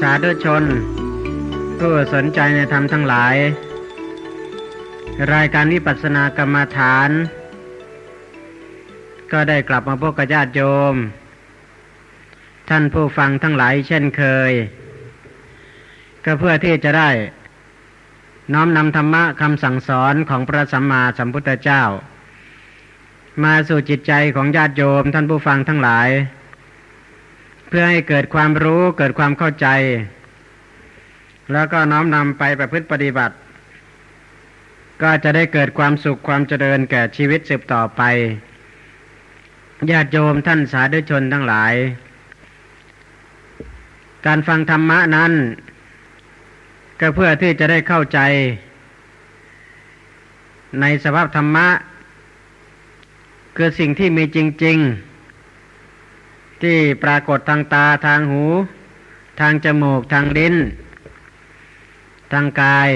สาธุชน ผู้สนใจในธรรมทั้งหลาย รายการวิปัสสนากรรมฐาน ก็ได้กลับมาพบกับญาติโยม ท่านผู้ฟังทั้งหลายเช่นเคย ก็เพื่อที่จะได้ น้อมนำธรรมะคำสั่งสอนของพระสัมมาสัมพุทธเจ้า มาสู่จิตใจของญาติโยมท่านผู้ฟังทั้งหลาย เพื่อให้เกิดความรู้เกิดความเข้าใจ แล้วก็น้อมนำไปประพฤติปฏิบัติ ก็จะได้เกิดความสุขความเจริญแก่ชีวิตสืบต่อไปญาติโยมท่านสาธุชนทั้งหลาย การฟังธรรมะนั้น ก็เพื่อที่จะได้เข้าใจ ในสภาพธรรมะ คือสิ่งที่มีจริง ๆ ที่ปรากฏทางตาทางหู ทางจมูกทางลิ้น ทางกาย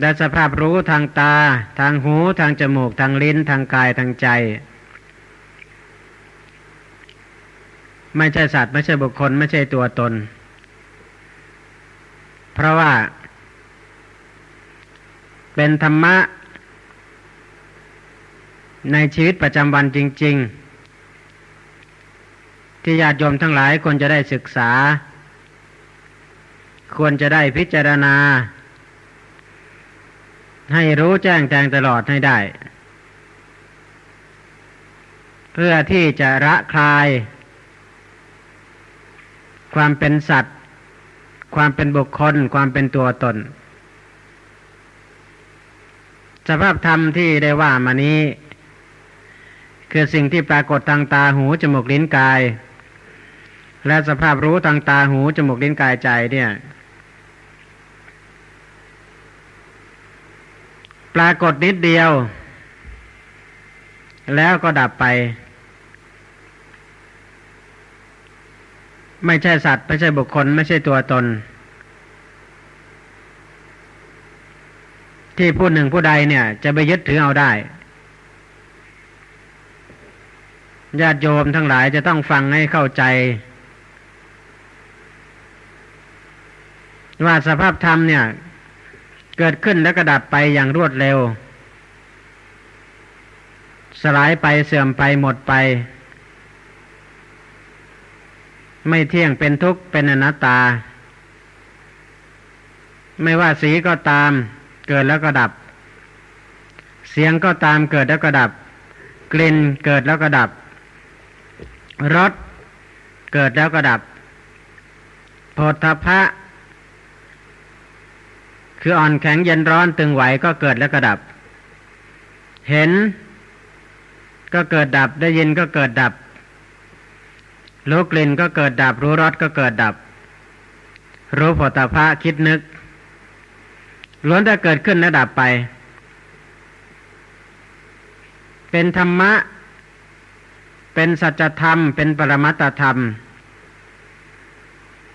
และสภาพรู้ทางตา ทางหู ทางจมูก ทางลิ้น ทางกายทางใจ ไม่ใช่สัตว์ไม่ใช่บุคคล ไม่ใช่ตัวตน เพราะว่า เป็นธรรมะ ในชีวิตประจำวันจริง ๆ ที่ญาติโยมทั้งหลายควรจะได้ศึกษา ควรจะได้พิจารณา ให้รู้แจ้งแทงตลอดให้ได้ เพื่อที่จะระคลาย ความเป็นสัตว์ ความเป็นบุคคล ความเป็นตัวตน สภาพธรรมที่ได้ว่ามานี้คือสิ่งที่ปรากฏทางตาหูจมูกลิ้นกาย และสภาพรู้ทางตาหูจมูกลิ้นกายใจเนี่ย ปรากฏนิดเดียว แล้วก็ดับไป ไม่ใช่สัตว์ไม่ใช่บุคคล ไม่ใช่ตัวตน ที่ผู้หนึ่งผู้ใดเนี่ย จะไปยึดถือเอาได้ญาติโยมทั้งหลายจะต้องฟังให้เข้าใจ ว่าสภาพธรรมเนี่ย เกิดขึ้นแล้วก็ดับไปอย่างรวดเร็ว สลายไปเสื่อมไปหมดไป ไม่เที่ยงเป็นทุกข์เป็นอนัตตา ไม่ว่าสีก็ตาม เกิดแล้วก็ดับ เสียงก็ตามเกิดแล้วก็ดับ กลิ่นเกิดแล้วก็ดับรสเกิดแล้วก็ดับโพธพะ คืออ่อนแข็งเย็นร้อนตึงไหวก็เกิดแล้วก็ดับ เห็น ก็เกิดดับได้ยินก็เกิดดับ รู้กลิ่นก็เกิดดับ รู้รสก็เกิดดับ รู้โผฏฐะคิดนึกล้วนแต่เกิดขึ้นและดับไป เป็นธรรมะ เป็นสัจธรรม เป็นปรมัตธรรม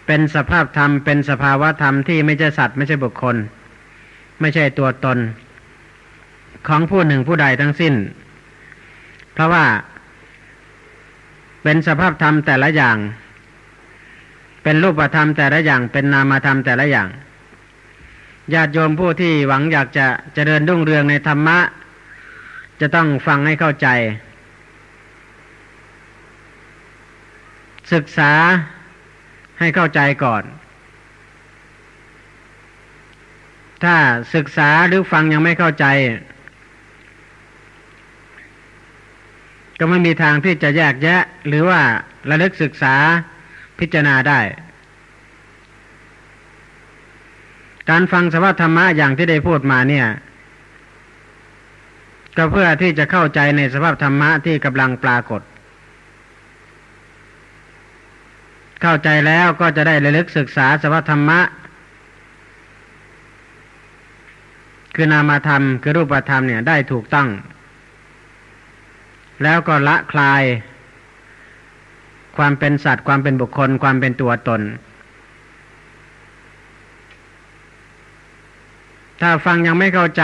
เป็นสภาพธรรม เป็นสภาวะธรรมที่ไม่ใช่สัตว์ไม่ใช่บุคคล ไม่ใช่ตัวตน ของผู้หนึ่งผู้ใดทั้งสิ้น เพราะว่า เป็นสภาพธรรมแต่ละอย่าง เป็นรูปธรรมแต่ละอย่าง เป็นนามธรรมแต่ละอย่างญาติโยมผู้ที่หวังอยากจะจะเจริญรุ่งเรืองในธรรมะ จะต้องฟังให้เข้าใจ ศึกษาให้เข้าใจก่อน ถ้าศึกษาหรือฟังยังไม่เข้าใจ ก็ไม่มีทางที่จะแยกแยะ หรือว่าระลึกศึกษาพิจารณาได้ การฟังสภาพธรรมะอย่างที่ได้พูดมาเนี่ย ก็เพื่อที่จะเข้าใจในสภาพธรรมะที่กำลังปรากฏ เข้าใจแล้วก็จะได้ระลึกศึกษาสภาพธรรมะ คือนามธรรมคือรูปธรรมเนี่ยได้ถูกต้อง แล้วก็ละคลาย ความเป็นสัตว์ ความเป็นบุคคล ความเป็นตัวตน ถ้าฟังยังไม่เข้าใจ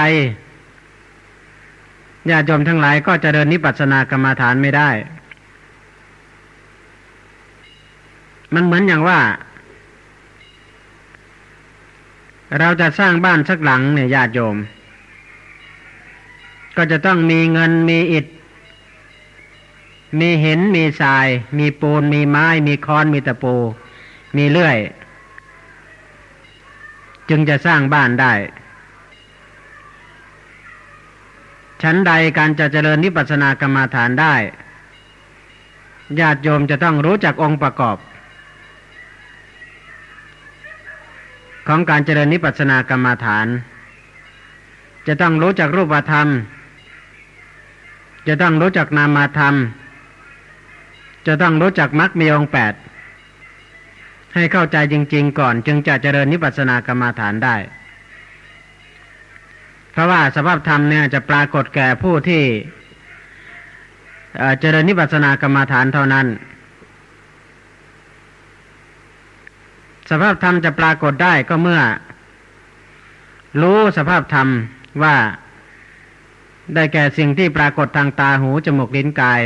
ญาติโยมทั้งหลายก็จะเดินนิพพานากรรมฐานไม่ได้ มันเหมือนอย่างว่า เราจะสร้างบ้านสักหลังเนี่ยญาติโยม ก็จะต้องมีเงินมีอิฐ มีหินมีทราย มีปูนมีไม้ มีค้อนมีตะปู มีเลื่อย จึงจะสร้างบ้านได้ ชั้นใดการจะเจริญนิพพานากรรมาฐานได้ ญาติโยมจะต้องรู้จักองค์ประกอบ ของการเจริญนิพพานากรรมาฐาน จะต้องรู้จักรูปธรรม จะต้องรู้จักนามธรรม จะต้องรู้จักมรรคมีองแปดให้เข้าใจจริง ๆ ก่อน จึงจะเจริญนิพพานากรรมาฐานได้ เพราะว่าสภาพธรรมเนี่ยจะปรากฏแก่ผู้ที่เจริญนิพพานากรรมาฐานเท่านั้น สภาพธรรมจะปรากฏได้ก็เมื่อ รู้สภาพธรรมว่า ได้แก่สิ่งที่ปรากฏทางตาหูจมูกลิ้นกาย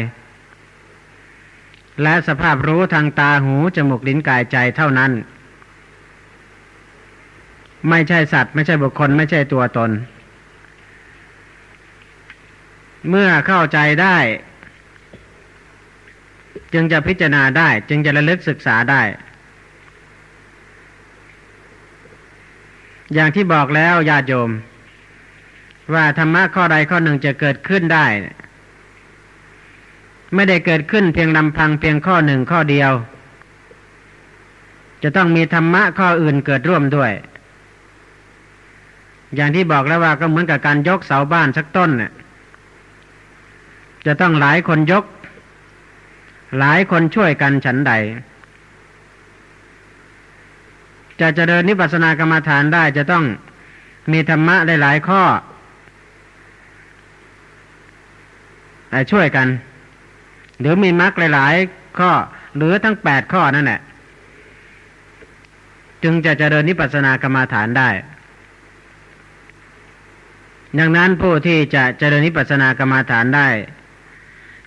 และสภาพรู้ทางตาหูจมูกลิ้นกายใจเท่านั้น ไม่ใช่สัตว์ ไม่ใช่บุคคล ไม่ใช่ตัวตน เมื่อเข้าใจได้ จึงจะพิจารณาได้ จึงจะระลึกศึกษาได้ อย่างที่บอกแล้วญาติโยม ว่าธรรมะข้อใดข้อหนึ่งจะเกิดขึ้นได้ ไม่ได้เกิดขึ้นเพียงลำพังเพียงข้อหนึ่งข้อเดียว จะต้องมีธรรมะข้ออื่นเกิดร่วมด้วย อย่างที่บอกแล้วว่าก็เหมือนกับการยกเสาบ้านสักต้นเนี่ยจะต้องหลายคนยก หลายคนช่วยกันฉันใด จะเจริญนิพพานากรรมฐานได้จะต้องมีธรรมะหลาย ๆ ข้อช่วยกัน หรือมีมรรคหลาย ๆ ข้อ หรือทั้งแปดข้อนั่นแหละจึงจะเจริญนิพพานากรรมฐานได้ ดังนั้นผู้ที่จะเจริญนิพพานากรรมฐานได้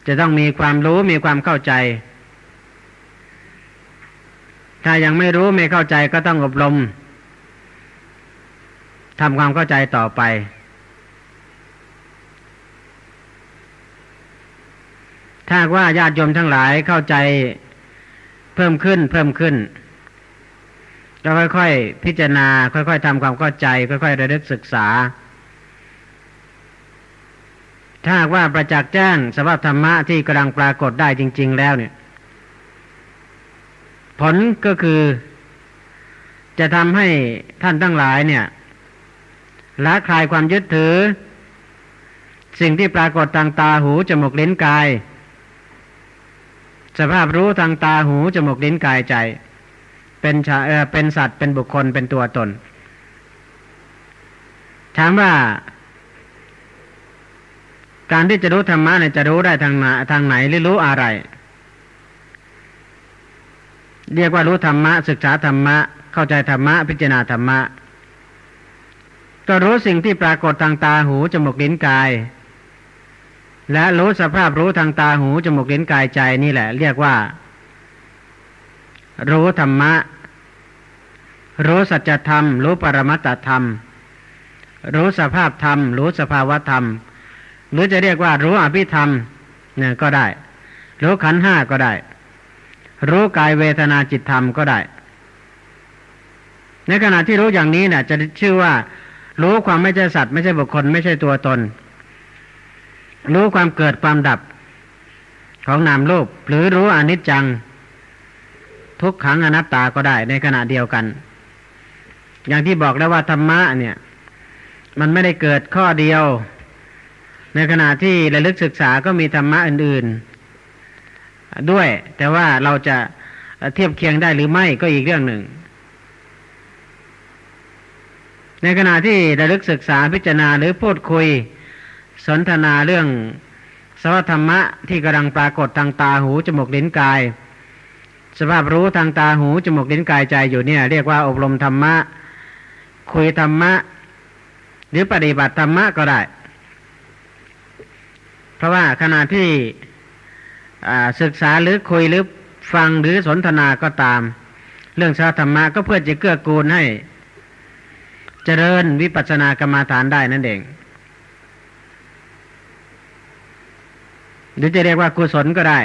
จะต้องมีความรู้มีความเข้าใจ ถ้ายังไม่รู้ไม่เข้าใจก็ต้องอบรมทำความเข้าใจต่อไป ถ้าว่าญาติโยมทั้งหลายเข้าใจเพิ่มขึ้น เพิ่มขึ้นก็ค่อยๆ พิจารณา ค่อยๆทำความเข้าใจ ค่อยๆระลึกศึกษา ถ้าว่าประจักษ์แจ้งสภาพธรรมะที่กำลังปรากฏได้จริง ๆ แล้วเนี่ย ผลก็คือ จะทำให้ท่านทั้งหลายเนี่ยละคลายความยึดถือ สิ่งที่ปรากฏทางตาหูจมูกลิ้นกาย สภาพรู้ทางตาหูจมูกลิ้นกายใจ เป็นชาเออเป็นสัตว์เป็นบุคคลเป็นตัวตน ถามว่า การที่จะรู้ธรรมะเนี่ยจะรู้ได้ทางไหนทางไหนหรือรู้อะไร เรียกว่ารู้ธรรมะ ศึกษาธรรมะ เข้าใจธรรมะ พิจารณาธรรมะ ก็รู้สิ่งที่ปรากฏทางตาหูจมูกลิ้นกาย และรู้สภาพรู้ทางตาหูจมูกลิ้นกายใจนี่แหละ เรียกว่า รู้ธรรมะ รู้สัจธรรม รู้ปรมัตธรรม รู้สภาพธรรม รู้สภาวธรรม หรือจะเรียกว่า รู้อภิธรรมเนี่ยก็ได้ รู้ขันห้าก็ได้ รู้กายเวทนาจิตธรรมก็ได้ ในขณะที่รู้อย่างนี้เนี่ยจะชื่อว่า รู้ความไม่ใช่สัตว์ไม่ใช่บุคคล ไม่ใช่ตัวตน รู้ความเกิดความดับของนามโลกหรือรู้อนิจจัง ทุกขังอนัตตาก็ได้ในขณะเดียวกัน อย่างที่บอกแล้วว่าธรรมะเนี่ย มันไม่ได้เกิดข้อเดียว ในขณะที่ระลึกศึกษาก็มีธรรมะอื่นๆ ด้วย แต่ว่าเราจะเทียบเคียงได้หรือไม่ก็อีกเรื่องหนึ่ง ในขณะที่ระลึกศึกษาพิจารณาหรือพูดคุยสนทนาเรื่องสวัธรรมะที่กำลังปรากฏทางตาหูจมูกลิ้นกาย สภาพรู้ทางตาหูจมูกลิ้นกายใจอยู่เนี่ย เรียกว่าอบรมธรรมะ คุยธรรมะ หรือปฏิบัติธรรมะก็ได้ เพราะว่าขณะที่ ศึกษาหรือคุยหรือฟังหรือสนทนาก็ตาม เรื่องสาธรรมะก็เพื่อจะเกื้อกูลให้ เจริญวิปัสสนากรรมาฐานได้นั่นเอง หรือจะเรียกว่ากุศลก็ได้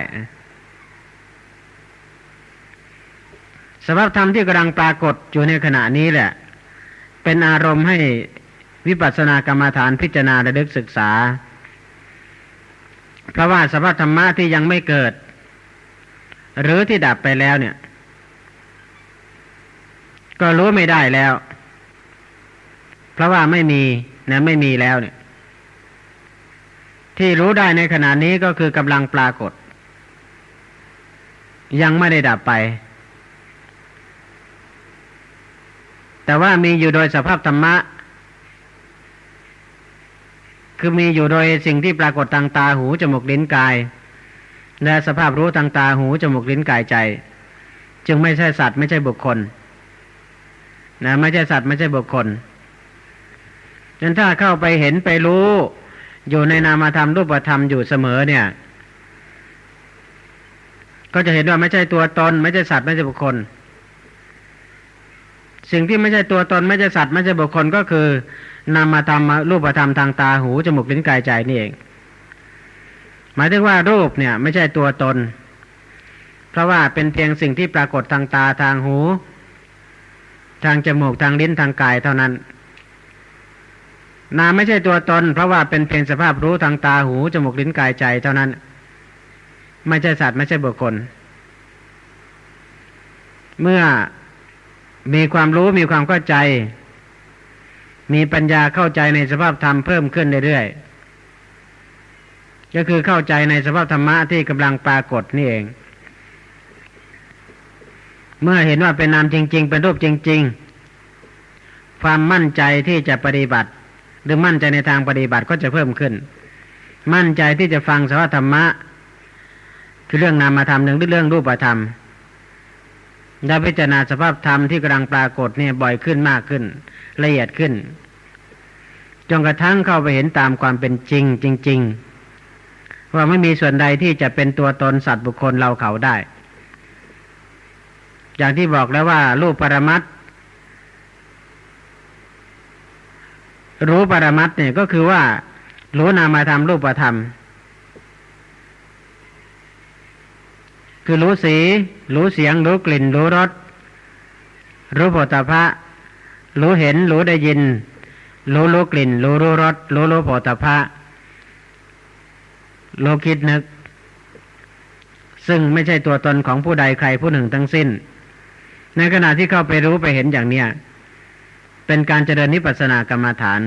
สภาพธรรมที่กำลังปรากฏอยู่ในขณะนี้แหละ เป็นอารมณ์ให้วิปัสสนากรรมาฐานพิจารณาระลึกศึกษา เพราะว่าสภาพธรรมะที่ยังไม่เกิด หรือที่ดับไปแล้วเนี่ย ก็รู้ไม่ได้แล้ว เพราะว่าไม่มีนะไม่มีแล้วเนี่ย ที่รู้ได้ในขณะนี้ก็คือกำลังปรากฏ ยังไม่ได้ดับไป แต่ว่ามีอยู่โดยสภาพธรรมะ คือมีอยู่โดยสิ่งที่ปรากฏทางตาหูจมูกลิ้นกาย และสภาพรู้ทางตาหูจมูกลิ้นกายใจ จึงไม่ใช่สัตว์ไม่ใช่บุคคลนะไม่ใช่สัตว์ไม่ใช่บุคคลนั้นถ้าเข้าไปเห็นไปรู้ อยู่ในนามธรรมรูปธรรมอยู่เสมอเนี่ย ก็จะเห็นว่าไม่ใช่ตัวตน ไม่ใช่สัตว์ไม่ใช่บุคคล สิ่งที่ไม่ใช่ตัวตน ไม่ใช่สัตว์ไม่ใช่บุคคลก็คือ นามธรรมรูปธรรมทางตาหูจมูกลิ้นกายใจนี่เอง หมายถึงว่ารูปเนี่ย ไม่ใช่ตัวตน เพราะว่าเป็นเพียงสิ่งที่ปรากฏทางตาทางหู ทางจมูกทางลิ้นทางกายเท่านั้น นามไม่ใช่ตัวตน เพราะว่าเป็นเพียงสภาพรู้ทางตาหูจมูกลิ้นกายใจเท่านั้น ไม่ใช่สัตว์ไม่ใช่บุคคล เมื่อมีความรู้มีความเข้าใจ มีปัญญาเข้าใจในสภาพธรรมเพิ่มขึ้นเรื่อยๆ ก็คือเข้าใจในสภาพธรรมะที่กำลังปรากฏนี่เอง เมื่อเห็นว่าเป็นนามจริง ๆ เป็นรูปจริง ๆ ความมั่นใจที่จะปฏิบัติ หรือมั่นใจในทางปฏิบัติก็จะเพิ่มขึ้น มั่นใจที่จะฟังสภาพธรรมะ คือเรื่องนามธรรมหนึ่งหรือเรื่องรูปธรรม ได้พิจารณาสภาพธรรมที่กำลังปรากฏเนี่ยบ่อยขึ้นมากขึ้น ละเอียดขึ้นจนกระทั่งเข้าไปเห็นตามความเป็นจริงจริง ๆ ว่าไม่มีส่วนใดที่จะเป็นตัวตนสัตว์บุคคลเราเขาได้ อย่างที่บอกแล้วว่า รูปปรมัตรู้ปรมัตเนี่ยก็คือว่ารู้นามธรรมรูปธรรม คือรู้สี รู้เสียง รู้กลิ่น รู้รส รู้ผลตภะรู้เห็น รู้ได้ยิน รู้รู้กลิ่น รู้รู้รส รู้รู้ผลตภะรู้คิดนึก ซึ่งไม่ใช่ตัวตนของผู้ใดใครผู้หนึ่งทั้งสิ้น ในขณะที่เข้าไปรู้ไปเห็นอย่างเนี้ย เป็นการเจริญนิพพานกรรมฐาน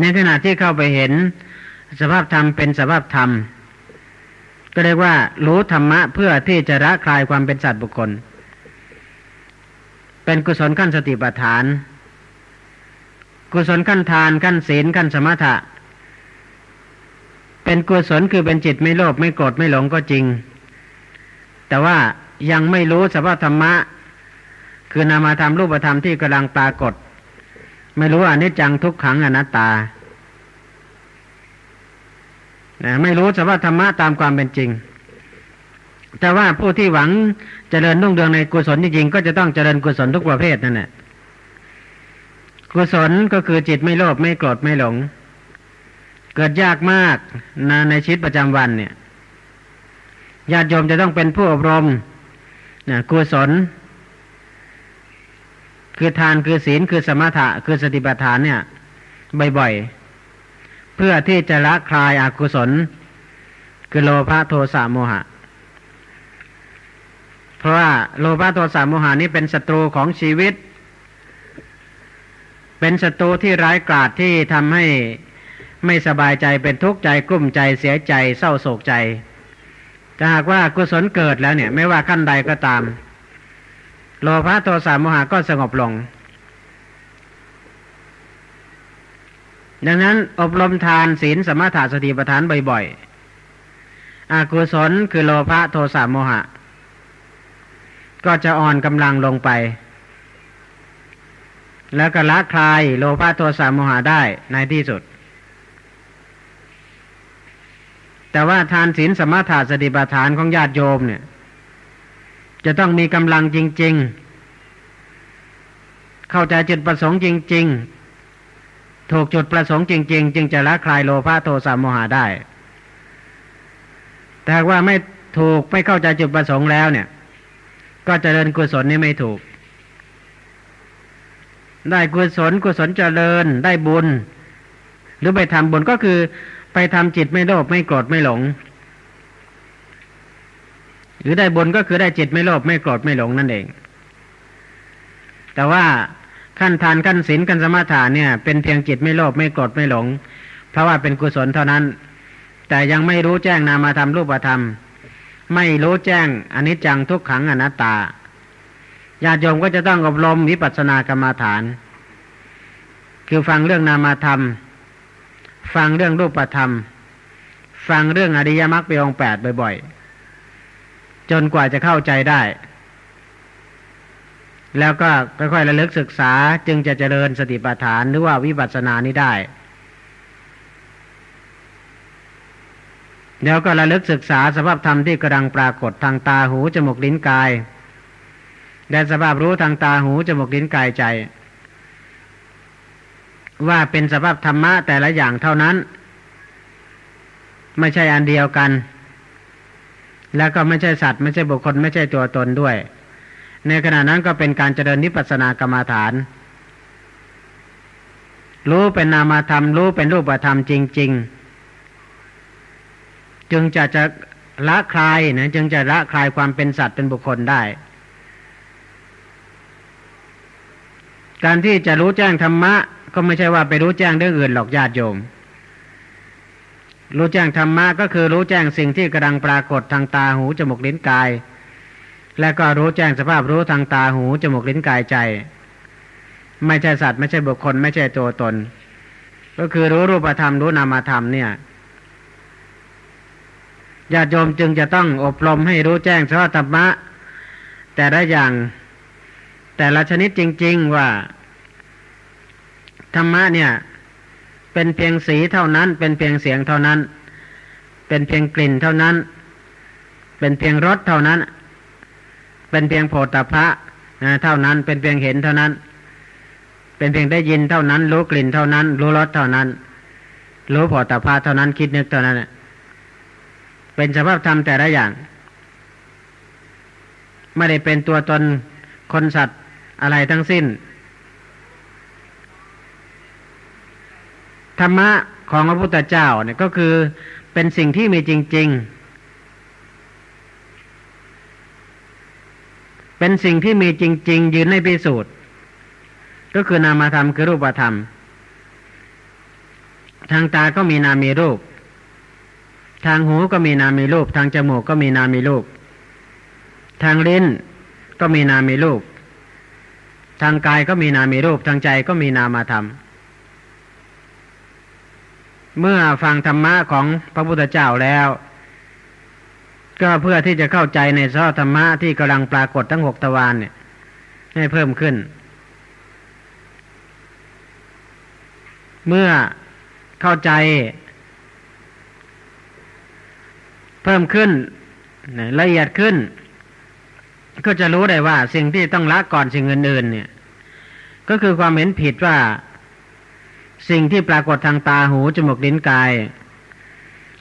ในขณะที่เข้าไปเห็น สภาพธรรมเป็นสภาพธรรม ก็เรียกว่า รู้ธรรมะเพื่อที่จะละคลายความเป็นสัตว์บุคคล เป็นกุศลขั้นสติปัฏฐาน กุศลขั้นทานขั้นศีลขั้นสมถะ เป็นกุศลคือเป็นจิตไม่โลภไม่โกรธไม่หลงก็จริง แต่ว่ายังไม่รู้สภาพธรรมะ คือนามธรรมรูปธรรมที่กำลังปรากฏ ไม่รู้อนิจจังทุกขังอนัตตา นะไม่รู้สภาพธรรมะตามความเป็นจริง แต่ว่าผู้ที่หวังเจริญรุ่งเรืองในกุศลจริงๆก็จะต้องเจริญกุศลทุกประเภทนั่นแหละกุศลก็คือจิตไม่โลภไม่โกรธไม่หลง เกิดยากมากนะในชีวิตประจำวันเนี่ยญาติโยมจะต้องเป็นผู้อบรมนะกุศล คือทานคือศีลคือสมถะคือสติปัฏฐานเนี่ย บ่อยๆ เพื่อที่จะละคลายอากุศล คือโลภะโทสะโมหะ เพราะว่าโลภะโทสะโมหะนี้เป็นศัตรูของชีวิต เป็นศัตรูที่ร้ายกาจที่ทำให้ไม่สบายใจเป็นทุกข์ใจกลุ้มใจเสียใจเศร้าโศกใจถ้าหากว่ากุศลเกิดแล้วเนี่ย ไม่ว่าขั้นใดก็ตาม โลภะโทสะโมหะก็สงบลง ดังนั้นอบรมทานศีลสมถะสติปัฏฐานบ่อยๆอากุศลคือโลภะโทสะโมหะ ก็จะอ่อนกำลังลงไป แล้วก็ละคลายโลภะโทสะโมหะได้ในที่สุด แต่ว่าทานศีลสมถะสติปัฏฐานของญาติโยมเนี่ย จะต้องมีกำลังจริง ๆ เข้าใจจุดประสงค์จริง ๆ ถูกจุดประสงค์จริง ๆ จึงจะละคลายโลภะโทสะโมหะได้ แต่ว่าไม่ถูกไม่เข้าใจจุดประสงค์แล้วเนี่ย ก็จเจริญกุศลนี่ไม่ถูก ได้กุศลกุศลเจริญได้บุญ หรือไปทำบุญก็คือไปทำจิตไม่โลภไม่โกรธไม่หลง หรือได้บุญก็คือได้จิตไม่โลภไม่โกรธไม่หลงนั่นเอง แต่ว่า ขั้นทานขั้นศีลขั้นสมาทานเนี่ย เป็นเพียงจิตไม่โลภไม่โกรธไม่หลง เพราะว่าเป็นกุศลเท่านั้น แต่ยังไม่รู้แจ้งนามาธรรมรูปธรรม ไม่รู้แจ้งอนิจจังทุกขังอนัตตาญาติโยมก็จะต้องอบรมวิปัสสนากรรมาฐาน คือฟังเรื่องนามาธรรม ฟังเรื่องรูปธรรม ฟังเรื่องอริยมรรคปีองแปดบ่อยๆ จนกว่าจะเข้าใจได้ แล้วก็ค่อยๆระลึกศึกษาจึงจะเจริญสติปัฏฐานหรือว่าวิปัสสนานี้ได้ แล้วก็ระลึกศึกษาสภาพธรรมที่กำลังปรากฏทางตาหูจมูกลิ้นกาย และสภาพรู้ทางตาหูจมูกลิ้นกายใจ ว่าเป็นสภาพธรรมะแต่ละอย่างเท่านั้น ไม่ใช่อันเดียวกัน แล้วก็ไม่ใช่สัตว์ ไม่ใช่บุคคลไม่ใช่ตัวตนด้วย ในขณะนั้นก็เป็นการเจริญนิพพานากรรมาฐาน รู้เป็นนามธรรม รู้เป็นรูปธรรมจริง ๆ จึงจะจะละคลายนะจึงจะละคลายความเป็นสัตว์เป็นบุคคลได้ การที่จะรู้แจ้งธรรมะ ก็ไม่ใช่ว่าไปรู้แจ้งเรื่องอื่นหรอกญาติโยม รู้แจ้งธรรมะก็คือรู้แจ้งสิ่งที่กำลังปรากฏทางตาหูจมูกลิ้นกาย และก็รู้แจ้งสภาพรู้ทางตาหูจมูกลิ้นกายใจ ไม่ใช่สัตว์ไม่ใช่บุคคล ไม่ใช่ตัวตน ก็คือรู้รูปธรรมรู้นามธรรมเนี่ยญาติโยมจึงจะต้องอบรมให้รู้แจ้งสภาพธรรมะ แต่ละอย่าง แต่ละชนิดจริง ๆว่า ธรรมะเนี่ย เป็นเพียงสีเท่านั้น เป็นเพียงเสียงเท่านั้น เป็นเพียงกลิ่นเท่านั้น เป็นเพียงรสเท่านั้น เป็นเพียงโผฏฐะเท่านั้น เป็นเพียงเห็นเท่านั้น เป็นเพียงได้ยินเท่านั้น รู้กลิ่นเท่านั้น รู้รสเท่านั้น รู้โผฏฐะเท่านั้นคิดนึกเท่านั้นเป็นสภาพธรรมแต่ละอย่าง ไม่ได้เป็นตัวตนคนสัตว์อะไรทั้งสิ้นธรรมะของพระพุทธเจ้าเนี่ยก็คือเป็นสิ่งที่มีจริง ๆ เป็นสิ่งที่มีจริง ๆ ยืนในพิสูจน์ ก็คือนามธรรมคือรูปธรรม ทางตาก็มีนามีรูป ทางหูก็มีนามีรูป ทางจมูกก็มีนามีรูป ทางลิ้นก็มีนามีรูป ทางกายก็มีนามีรูป ทางใจก็มีนามธรรม เมื่อฟังธรรมะของพระพุทธเจ้าแล้ว ก็เพื่อที่จะเข้าใจในซอธรรมะที่กำลังปรากฏทั้งหกตะวันเนี่ย ให้เพิ่มขึ้น เมื่อเข้าใจ เพิ่มขึ้นละเอียดขึ้น ก็จะรู้ได้ว่าสิ่งที่ต้องละก่อนสิ่งอื่นๆเนี่ย ก็คือความเห็นผิดว่า สิ่งที่ปรากฏทางตาหูจมูกลิ้นกาย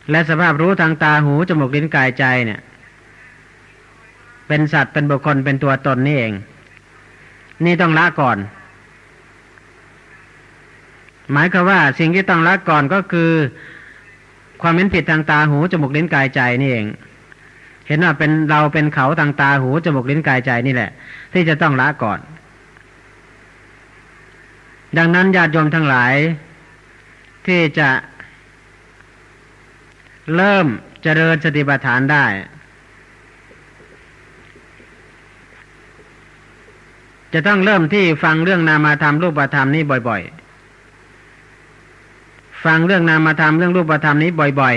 และสภาพรู้ทางตาหูจมูกลิ้นกายใจเนี่ย เป็นสัตว์เป็นบุคคลเป็นตัวตนนี่เอง นี่ต้องละก่อน หมายคือว่าสิ่งที่ต้องละก่อนก็คือ ความเห็นผิดทางตาหูจมูกลิ้นกายใจนี่เอง เห็นว่าเป็นเราเป็นเขาทางตาหูจมูกลิ้นกายใจนี่แหละ ที่จะต้องละก่อน ดังนั้นญาติโยมทั้งหลายที่จะ เริ่มเจริญสติปัฏฐานได้ จะต้องเริ่มที่ฟังเรื่องนามธรรมรูปธรรมนี้บ่อยๆ ฟังเรื่องนามธรรมเรื่องรูปธรรมนี้บ่อย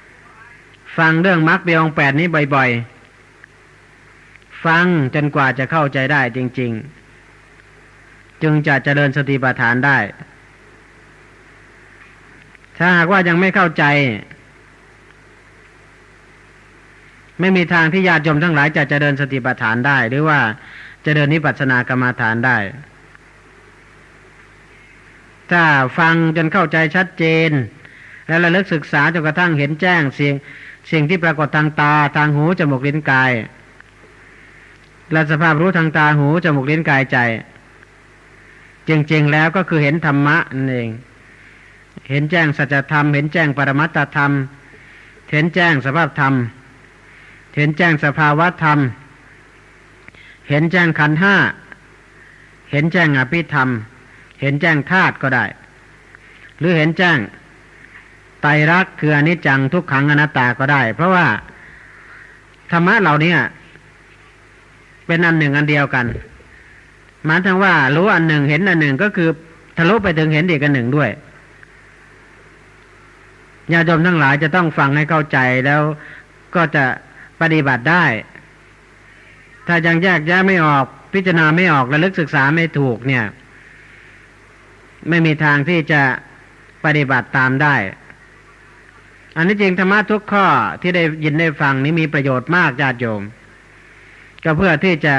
ๆ ฟังเรื่องมรรคเบียงแปดนี้บ่อยๆ ฟังจนกว่าจะเข้าใจได้จริง ๆ จึงจะเจริญสติปัฏฐานได้ ถ้าหากว่ายังไม่เข้าใจ ไม่มีทางที่ญาติโยมทั้งหลายจะเจริญสติปัฏฐานได้ หรือว่าจะเดินนิพพานากรรมาฐานได้ ถ้าฟังจนเข้าใจชัดเจน และระลึกศึกษาจนกระทั่งเห็นแจ้งเสิ่งสิ่งที่ปรากฏทางตาทางหูจมูกลิ้นกาย และสภาพรู้ทางตาหูจมูกลิ้นกายใจ จริงๆแล้วก็คือเห็นธรรมะนั่นเอง เห็นแจ้งสัจธรรม เห็นแจ้งปรมัตตธรรม เห็นแจ้งสภาพธรรม เห็นแจ้งสภาวะธรรม เห็นแจ้งขันห้า เห็นแจ้งอภิธรรม เห็นแจ้งธาตุก็ได้ หรือเห็นแจ้งไตรักคืออนิจจังทุกขังอนัตตาก็ได้ เพราะว่าธรรมะเหล่านี้เป็นอันหนึ่งอันเดียวกันหมายถึงว่ารู้อันหนึ่งเห็นอันหนึ่งก็คือทะลุไปถึงเห็นอีกอันหนึ่งด้วย ญาติโยมทั้งหลายจะต้องฟังให้เข้าใจแล้วก็จะปฏิบัติได้ ถ้ายังแยกแยะไม่ออกพิจารณาไม่ออกระลึกศึกษาไม่ถูกเนี่ย ไม่มีทางที่จะปฏิบัติตามได้ อันนี้จริงธรรมะทุกข้อที่ได้ยินได้ฟังนี้มีประโยชน์มากญาติโยม ก็เพื่อที่จะ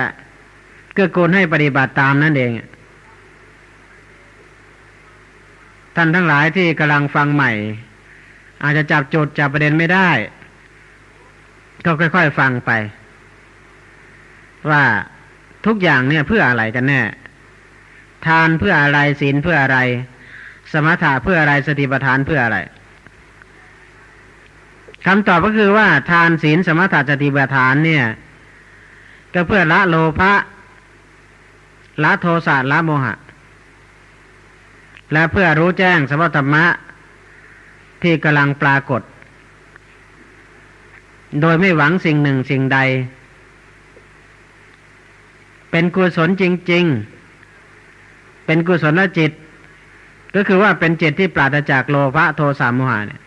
เกื้อกูลให้ปฏิบัติตามนั่นเอง ท่านทั้งหลายที่กำลังฟังใหม่ อาจจะจับจุดจับประเด็นไม่ได้ ก็ค่อยๆฟังไป ว่าทุกอย่างเนี่ยเพื่ออะไรกันแน่ ทานเพื่ออะไรศีลเพื่ออะไร สมถะเพื่ออะไรสติปัฏฐานเพื่ออะไรคำตอบก็คือว่าทานศีลสมถะสติปัฏฐานเนี่ย ก็เพื่อละโลภะละโทสะละโมหะ และเพื่อรู้แจ้งสภาวธรรมะ ที่กำลังปรากฏ โดยไม่หวังสิ่งหนึ่งสิ่งใด เป็นกุศลจริง ๆ เป็นกุศลจิต ก็คือว่าเป็นจิตที่ปราศจากโลภะโทสะโมหะเนี่ย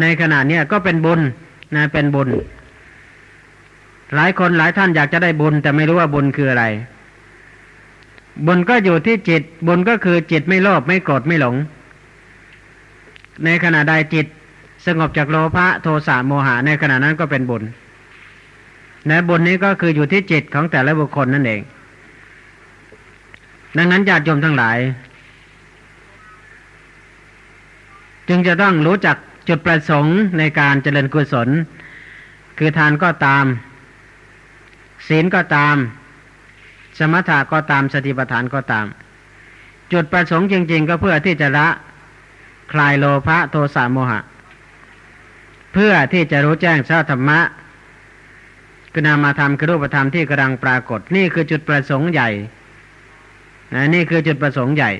ในขณะนี้ก็เป็นบุญนะเป็นบุญ หลายคนหลายท่านอยากจะได้บุญ แต่ไม่รู้ว่าบุญคืออะไร บุญก็อยู่ที่จิต บุญก็คือจิตไม่โลภไม่โกรธไม่หลง ในขณะใดจิตสงบจากโลภะโทสะโมหะในขณะนั้นก็เป็นบุญนะบุญนี้ก็คืออยู่ที่จิตของแต่ละบุคคลนั่นเอง ดังนั้นญาติโยมทั้งหลาย จึงจะต้องรู้จักจุดประสงค์ในการเจริญกุศล คือทานก็ตาม ศีลก็ตาม สมถะก็ตามสติปัฏฐานก็ตาม จุดประสงค์จริง ๆ ก็เพื่อที่จะละ คลายโลภะโทสะโมหะ เพื่อที่จะรู้แจ้งชาธรรมะคือนามธรรมคือรูปธรรมที่กำลังปรากฏ นี่คือจุดประสงค์ใหญ่นะนี่คือจุดประสงค์ใหญ่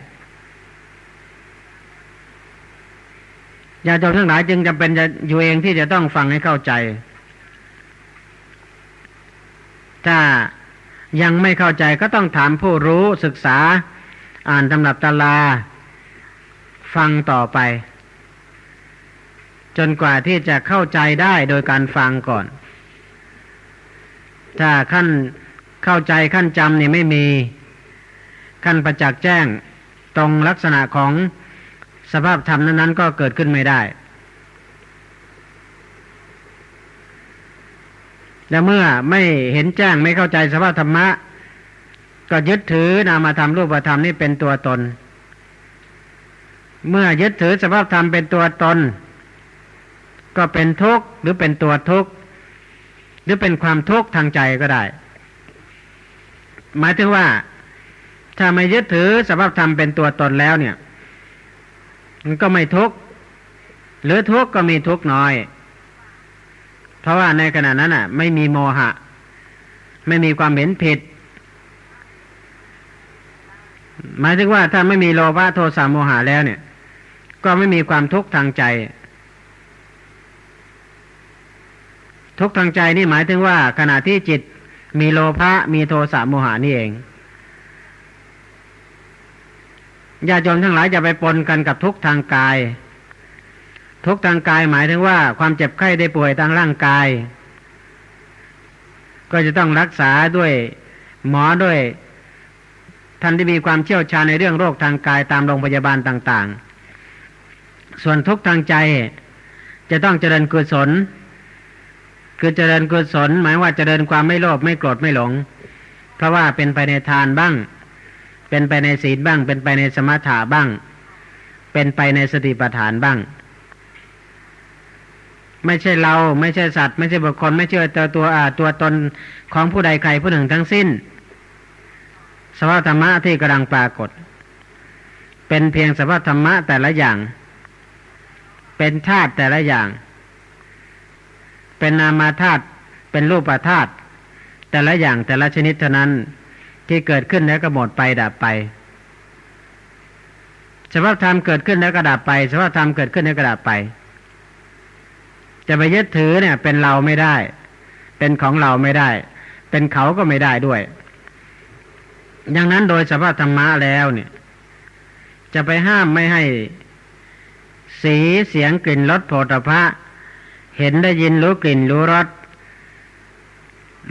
ญาติโยมทั้งหลายจึงจำเป็นจะอยู่เองที่จะต้องฟังให้เข้าใจ ถ้ายังไม่เข้าใจก็ต้องถามผู้รู้ศึกษา อ่านตำรับตาลา ฟังต่อไป จนกว่าที่จะเข้าใจได้โดยการฟังก่อน ถ้าขั้นเข้าใจขั้นจำนี่ไม่มี ขั้นประจักษ์แจ้งตรงลักษณะของสภาพธรรมนั้นๆก็เกิดขึ้นไม่ได้ และเมื่อไม่เห็นแจ้งไม่เข้าใจสภาพธรรมะ ก็ยึดถือนามธรรมรูปธรรมนี่เป็นตัวตน เมื่อยึดถือสภาพธรรมเป็นตัวตน ก็เป็นทุกข์หรือเป็นตัวทุกข์หรือเป็นความทุกข์ทางใจก็ได้ หมายถึงว่า ถ้าไม่ยึดถือสภาพธรรมเป็นตัวตนแล้วเนี่ย มันก็ไม่ทุกข์หรือทุกข์ก็มีทุกข์น้อย เพราะว่าในขณะนั้นอะ ไม่มีโมหะ ไม่มีความเห็นผิดหมายถึงว่าถ้าไม่มีโลภะโทสะโมหะแล้วเนี่ย ก็ไม่มีความทุกข์ทางใจ ทุกข์ทางใจนี่หมายถึงว่า ขณะที่จิตมีโลภะมีโทสะโมหะนี่เองญาติโยมทั้งหลายจะไปปนกันกับทุกทางกาย ทุกทางกายหมายถึงว่า ความเจ็บไข้ได้ป่วยทางร่างกาย ก็จะต้องรักษาด้วยหมอด้วยท่านที่มีความเชี่ยวชาญในเรื่องโรคทางกายตามโรงพยาบาลต่าง ๆ ส่วนทุกทางใจ จะต้องเจริญกุศล คือเจริญกุศล หมายว่าเจริญความไม่โลภไม่โกรธไม่หลง เพราะว่าเป็นไปในทานบ้าง เป็นไปในศีลบ้าง เป็นไปในสมถะบ้าง เป็นไปในสติปัฏฐานบ้าง ไม่ใช่เราไม่ใช่สัตว์ ไม่ใช่บุคคลไม่ใช่ตัวตัวอ่าตัวตนของผู้ใดใครผู้หนึ่งทั้งสิ้น สภาพธรรมะที่กำลังปรากฏเป็นเพียงสภาพธรรมะแต่ละอย่าง เป็นธาตุแต่ละอย่าง เป็นนามาธาตุเป็นรูปธาตุแต่ละอย่างแต่ละชนิดเท่านั้นที่เกิดขึ้นแล้วก็หมดไปดับไปสภาพธรรมเกิดขึ้นแล้วก็ดับไปสภาพธรรมเกิดขึ้นแล้วก็ดับไป จะไปยึดถือเนี่ย เป็นเราไม่ได้ เป็นของเราไม่ได้ เป็นเขาก็ไม่ได้ด้วยดังนั้นโดยสภาพธรรมะแล้วเนี่ย จะไปห้ามไม่ให้ สีเสียงกลิ่นรสโผฏฐะเห็นได้ยินรู้กลิ่นรู้รส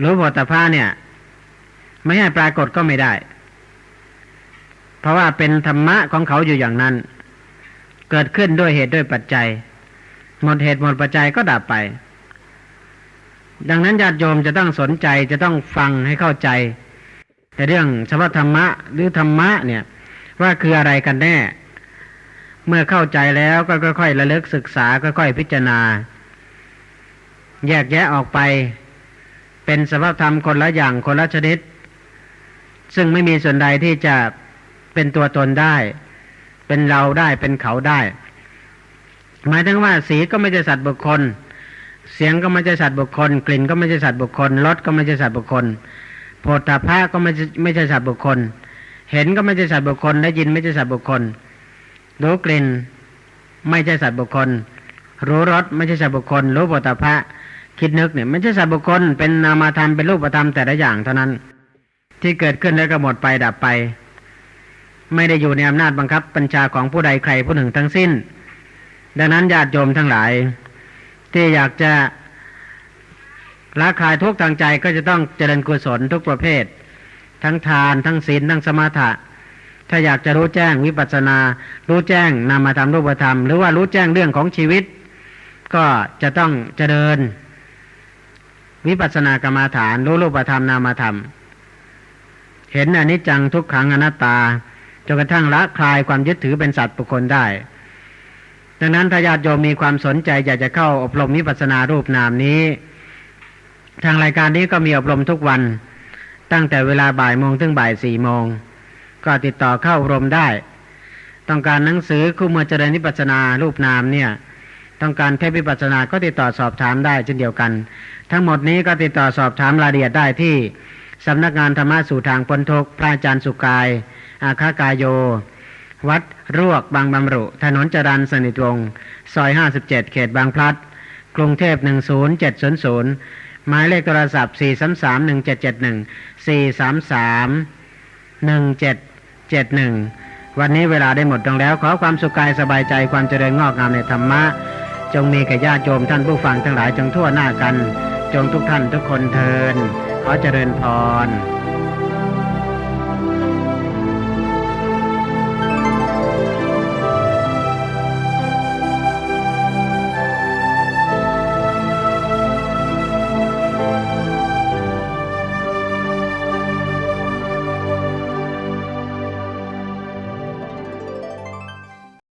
รู้โผฏฐะเนี่ย ไม่ให้ปรากฏก็ไม่ได้ เพราะว่าเป็นธรรมะของเขาอยู่อย่างนั้น เกิดขึ้นด้วยเหตุด้วยปัจจัย หมดเหตุหมดปัจจัยก็ดับไป ดังนั้นญาติโยมจะต้องสนใจจะต้องฟังให้เข้าใจแต่เรื่องสภาธรรมะหรือธรรมะเนี่ย ว่าคืออะไรกันแน่ เมื่อเข้าใจแล้วก็ค่อยๆระลึกศึกษาค่อยๆพิจารณา แยกแยะออกไป เป็นสภาพธรรมคนละอย่างคนละชนิด ซึ่งไม่มีส่วนใดที่จะเป็นตัวตนได้ เป็นเราได้เป็นเขาได้ หมายถึงว่าสีก็ไม่ใช่สัตว์บุคคล เสียงก็ไม่ใช่สัตว์บุคคล กลิ่นก็ไม่ใช่สัตว์บุคคลรสก็ไม่ใช่สัตว์บุคคลโผฏฐัพพะก็ไม่ไม่ใช่สัตว์บุคคล เห็นก็ไม่ใช่สัตว์บุคคลได้ยินไม่ใช่สัตว์บุคคล รู้กลิ่น ไม่ใช่สัตว์บุคคล รู้รสไม่ใช่สัตว์บุคคล รู้โผฏฐัพะคิดนึกเนี่ยไม่ใช่สัตว์บุคคล เป็นนามธรรมเป็นรูปธรรมแต่ละอย่างเท่านั้น ที่เกิดขึ้นแล้วก็หมดไปดับไป ไม่ได้อยู่ในอำนาจบังคับบัญชาของผู้ใดใครผู้หนึ่งทั้งสิ้น ดังนั้นญาติโยมทั้งหลาย ที่อยากจะละคายทุกทางใจก็จะต้องเจริญกุศลทุกประเภท ทั้งทานทั้งศีลทั้งสมาธิ ถ้าอยากจะรู้แจ้งวิปัสสนา รู้แจ้งนามธรรมรูปธรรม หรือว่ารู้แจ้งเรื่องของชีวิต ก็จะต้องเจริญ วิปัสสนากรรมาฐาน รู้รูปธรรมนามธรรม เห็นอนิจจังทุกขังอนัตตาจนกระทั่งละคลายความยึดถือเป็นสัตว์บุคคลได้ ดังนั้นถ้าญาติโยมมีความสนใจอยากจะเข้าอบรมวิปัสสนารูปนามนี้ ทางรายการนี้ก็มีอบรมทุกวันตั้งแต่เวลาบ่ายโมงถึงบ่ายสี่โมง ก็ติดต่อเข้าอบรมได้ ต้องการหนังสือคู่มือเจริญวิปัสสนารูปนามเนี่ย ต้องการเทพวิปัสนาก็ติดต่อสอบถามได้เช่นเดียวกัน ทั้งหมดนี้ก็ติดต่อสอบถามรายละเอียดได้ที่สำนักงานธรรมะสู่ทางพ้นทุกพระอาจารย์สุกาย อาคากายโย วัดรวกบางบำรุ ถนนจรันสนิทวงศ์ซอย 57 เขตบางพลัด กรุงเทพ 10700 หมายเลขโทรศัพท์ 4331771 433 จ็ดหนึ่งวันนี้เวลาได้หมดลงแล้ว ขอความสุขกายสบายใจความเจริญงอกงามในธรรมะ จงมีแก่ญาติโยมท่านผู้ฟังทั้งหลายจงทั่วหน้ากัน จงทุกท่านทุกคนเทินขอเจริญพร